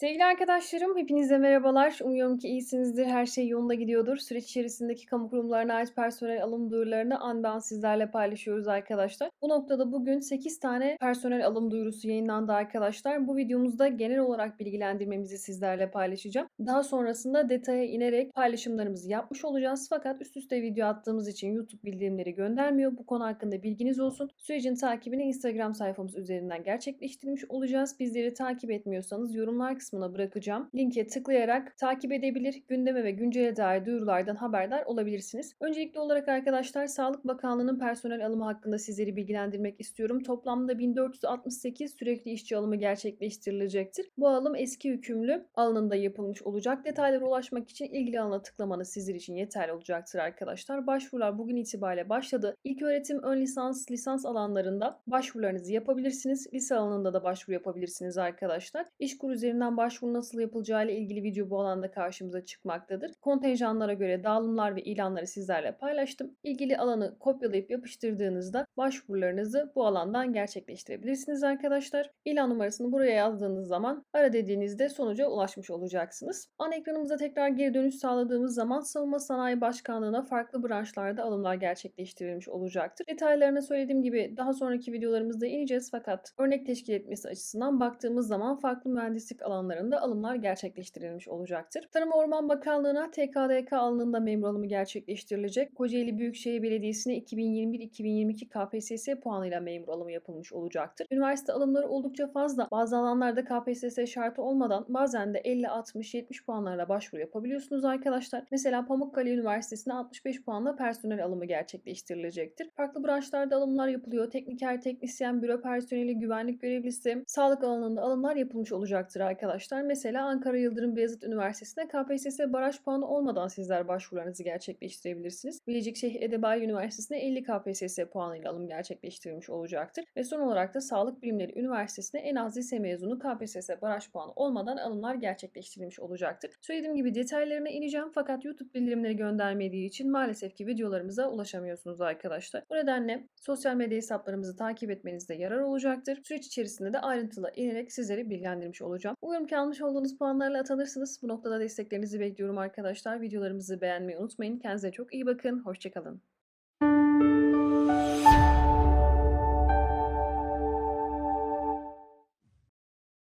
Sevgili arkadaşlarım, hepinize merhabalar. Umuyorum ki iyisinizdir, her şey yolunda gidiyordur. Süreç içerisindeki kamu kurumlarına ait personel alım duyurularını an be an sizlerle paylaşıyoruz arkadaşlar. Bu noktada bugün 8 tane personel alım duyurusu yayınlandı arkadaşlar. Bu videomuzda genel olarak bilgilendirmemizi sizlerle paylaşacağım. Daha sonrasında detaya inerek paylaşımlarımızı yapmış olacağız. Fakat üst üste video attığımız için YouTube bildirimleri göndermiyor. Bu konu hakkında bilginiz olsun. Sürecin takibini Instagram sayfamız üzerinden gerçekleştirmiş olacağız. Bizleri takip etmiyorsanız yorumlar kısmına bırakacağım. Linke tıklayarak takip edebilir, gündeme ve güncele dair duyurulardan haberdar olabilirsiniz. Öncelikli olarak arkadaşlar Sağlık Bakanlığı'nın personel alımı hakkında sizleri bilgilendirmek istiyorum. Toplamda 1468 sürekli işçi alımı gerçekleştirilecektir. Bu alım eski hükümlü alanında yapılmış olacak. Detaylara ulaşmak için ilgili alana tıklamanız sizler için yeterli olacaktır arkadaşlar. Başvurular bugün itibariyle başladı. İlk öğretim, ön lisans, lisans alanlarında başvurularınızı yapabilirsiniz. Lise alanında da başvuru yapabilirsiniz arkadaşlar. İşkur üzerinden başvuru nasıl yapılacağı ile ilgili video bu alanda karşımıza çıkmaktadır. Kontenjanlara göre dağılımlar ve ilanları sizlerle paylaştım. İlgili alanı kopyalayıp yapıştırdığınızda başvurularınızı bu alandan gerçekleştirebilirsiniz arkadaşlar. İlan numarasını buraya yazdığınız zaman ara dediğinizde sonuca ulaşmış olacaksınız. Ana ekranımıza tekrar geri dönüş sağladığımız zaman Savunma Sanayi Başkanlığı'na farklı branşlarda alımlar gerçekleştirilmiş olacaktır. Detaylarını söylediğim gibi daha sonraki videolarımızda ineceğiz fakat örnek teşkil etmesi açısından baktığımız zaman farklı mühendislik alanlarında alımlar gerçekleştirilmiş olacaktır. Tarım Orman Bakanlığı'na TKDK alanında memur alımı gerçekleştirilecek. Kocaeli Büyükşehir Belediyesi'ne 2021-2022 KPSS puanıyla memur alımı yapılmış olacaktır. Üniversite alımları oldukça fazla. Bazı alanlarda KPSS şartı olmadan bazen de 50, 60, 70 puanlarla başvuru yapabiliyorsunuz arkadaşlar. Mesela Pamukkale Üniversitesi'ne 65 puanla personel alımı gerçekleştirilecektir. Farklı branşlarda alımlar yapılıyor. Tekniker, teknisyen, büro personeli, güvenlik görevlisi, sağlık alanında alımlar yapılmış olacaktır arkadaşlar. Mesela Ankara Yıldırım Beyazıt Üniversitesi'ne KPSS baraj puanı olmadan sizler başvurularınızı gerçekleştirebilirsiniz. Bilecikşehir Edebali Üniversitesi'ne 50 KPSS puanıyla alım gerçekleştirilmiş olacaktır. Ve son olarak da Sağlık Bilimleri Üniversitesi'ne en az lise mezunu KPSS baraj puanı olmadan alımlar gerçekleştirilmiş olacaktır. Söylediğim gibi detaylarına ineceğim fakat YouTube bildirimleri göndermediği için maalesef ki videolarımıza ulaşamıyorsunuz arkadaşlar. Bu nedenle sosyal medya hesaplarımızı takip etmenizde yarar olacaktır. Süreç içerisinde de ayrıntılı inerek sizleri bilgilendirmiş olacağım. Umarım ki almış olduğunuz puanlarla atanırsınız. Bu noktada desteklerinizi bekliyorum arkadaşlar. Videolarımızı beğenmeyi unutmayın. Kendinize çok iyi bakın. Hoşçakalın.